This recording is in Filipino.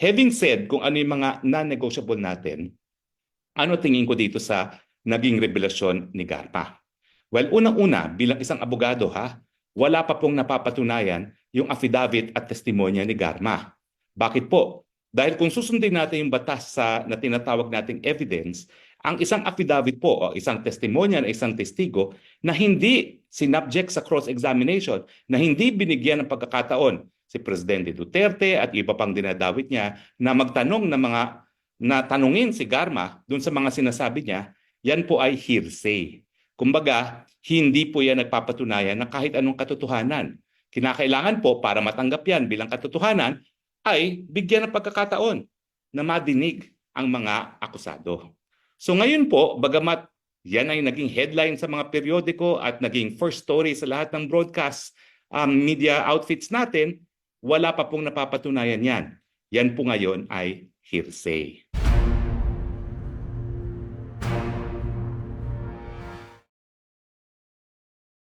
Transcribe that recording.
Having said kung ano yung mga non-negotiable natin, ano tingin ko dito sa naging revelasyon ni Garma? Well, unang-una, bilang isang abogado ha, wala pa pong napapatunayan yung affidavit at testimonya ni Garma. Bakit po? Dahil kung susundin natin yung batas sa na tinatawag nating evidence, ang isang affidavit po o isang testimonya na isang testigo na hindi sinubject sa cross-examination, na hindi binigyan ng pagkakataon si Presidente Duterte at iba pang dinadawit niya na magtanong ng mga na tanungin si Garma dun sa mga sinasabi niya, yan po ay hearsay. Kumbaga, hindi po yan nagpapatunayan ng kahit anong katotohanan. Kinakailangan po para matanggap yan bilang katotohanan ay bigyan ng pagkakataon na madinig ang mga akusado. So ngayon po, bagamat yan ay naging headline sa mga periodiko at naging first story sa lahat ng broadcast um, media outfits natin, wala pa pong napapatunayan yan. Yan po ngayon ay hearsay.